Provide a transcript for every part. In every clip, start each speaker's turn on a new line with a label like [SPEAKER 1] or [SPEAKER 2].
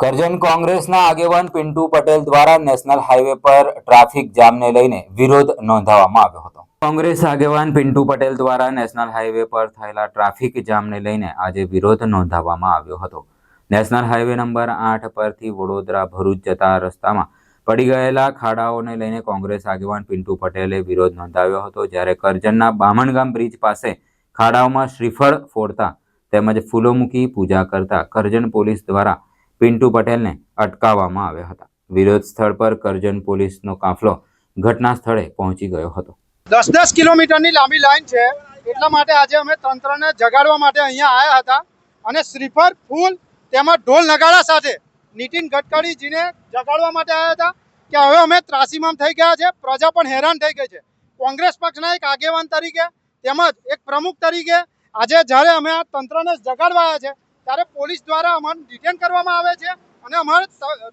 [SPEAKER 1] કરજણ કોંગ્રેસના આગેવાન પિન્ટુ પટેલ દ્વારા નેશનલ હાઈવે પર ટ્રાફિક જામને લઈને વિરોધ નોંધાવવામાં આવ્યો હતો. કોંગ્રેસ આગેવાન પિન્ટુ પટેલ દ્વારા નેશનલ હાઈવે પર થયેલા ટ્રાફિક જામને લઈને આજે વિરોધ નોંધાવવામાં આવ્યો હતો. નેશનલ હાઈવે નંબર આઠ પરથી વડોદરા, ભરૂચ જતા રસ્તામાં પડી ગયેલા ખાડાઓને લઈને કોંગ્રેસ આગેવાન પિન્ટુ પટેલે વિરોધ નોંધાવ્યો હતો. જ્યારે કરજણના બામણગામ બ્રિજ પાસે ખાડાઓમાં શ્રીફળ ફોડતા તેમજ ફૂલો મૂકી પૂજા કરતા કરજણ પોલીસ દ્વારા પિન્ટુ પટેલને અટકાવવામાં આવ્યા હતા. વિરોધ સ્થળ પર કરજણ પોલીસનો કાફલો ઘટના સ્થળે પહોંચી ગયો હતો.
[SPEAKER 2] દસ દસ કિલોમીટરની લાંબી લાઈન છે. એટલા માટે આજે અમે તંત્રને જગાડવા માટે અહીંયા આવ્યા હતા અને શ્રીફળ, ફૂલ, તેમાં ઢોલ નગાડા સાથે નીતિન ગડકરીજીને જગાડવા માટે આવ્યા હતા કે હવે અમે ત્રાસીમામ થઈ ગયા છે. પ્રજા પણ હેરાન થઈ ગઈ છે. કોંગ્રેસ પક્ષના એક આગેવાન તરીકે તેમજ એક પ્રમુખ તરીકે આજે જ્યારે અમે આ તંત્રને જગાડવા આવ્યા છે ત્યારે પોલીસ દ્વારા અમારું ડિટેન કરવામાં આવે છે અને અમારે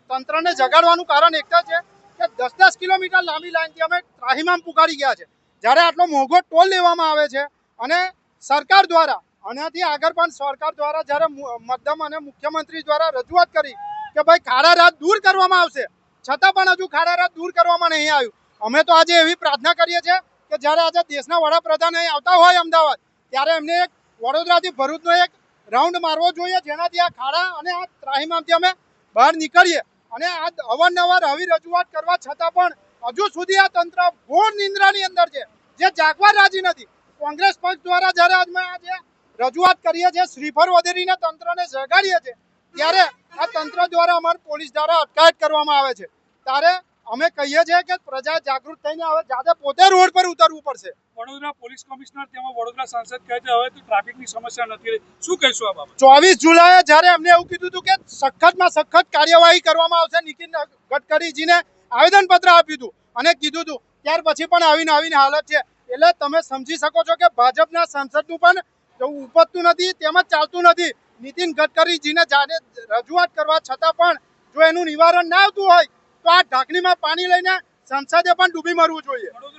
[SPEAKER 2] તંત્રને જગાડવાનું કારણ એક છે કે દસ દસ કિલોમીટર લાંબી લાઇનથી અમે ત્રાહીમામ પુકારી ગયા છે. જ્યારે આટલો મોંઘો ટોલ લેવામાં આવે છે અને સરકાર દ્વારા, આનાથી આગળ પણ સરકાર દ્વારા જ્યારે મધ્યમ અને મુખ્યમંત્રી દ્વારા રજૂઆત કરી કે ભાઈ ખાડા રાત દૂર કરવામાં આવશે, છતાં પણ હજુ ખાડા રાત દૂર કરવામાં નહીં આવ્યું. અમે તો આજે એવી પ્રાર્થના કરીએ છીએ કે જ્યારે આજે દેશના વડાપ્રધાન અહીં આવતા હોય અમદાવાદ, ત્યારે એમને એક વડોદરાથી ભરૂચનો એક રાઉન્ડ મારવો જોઈએ, જેનાથી આ ખાડા અને આ ત્રાહીમાંથી અમે બહાર નીકળીએ. અને આ અવારનવાર આવી રજૂઆત કરવા છતાં પણ હજુ સુધી આ તંત્ર ઘોર નિંદ્રાની અંદર છે, જે જાગવા રાજી નથી. કોંગ્રેસ પક્ષ દ્વારા જ્યારે અમે આજે રજૂઆત કરીએ છીએ, શ્રીફળ વધેરીને તંત્રને જગાડીએ છીએ, ત્યારે આ તંત્ર દ્વારા અમારી પોલીસ દ્વારા અટકાયત કરવામાં આવે છે. ત્યારે અમે કહીએ છીએ કે પ્રજા જાગૃત થઈને હવે જાતે પોતે રોડ પર ઉતરવું પડશે.
[SPEAKER 3] વડોદરા પોલીસ કમિશનર તેમાં વડોદરા સાંસદ કહે છે હવે તો ટ્રાફિકની સમસ્યા નથી રહી. શું કહીશું આ બાબત?
[SPEAKER 2] ચોવીસ જુલાઈએ જ્યારે અમને એવું કીધું હતું કે સખતમાં સખત કાર્યવાહી કરવામાં આવશે નીતિન ગડકરીજીને આવેદનપત્ર આપ્યું હતું અને કીધું હતું ત્યાર પછી પણ આવીને આવીને હાલત છે. એટલે તમે સમજી શકો છો કે ભાજપના સાંસદનું પણ ઉપજતું નથી તેમજ ચાલતું નથી. નીતિન ગડકરીજીને જાણે રજૂઆત કરવા છતાં પણ જો એનું નિવારણ ના આવતું હોય તો આ ઢાંકણીમાં પાણી લઈને સંસદે પણ ડૂબી મરવું જોઈએ.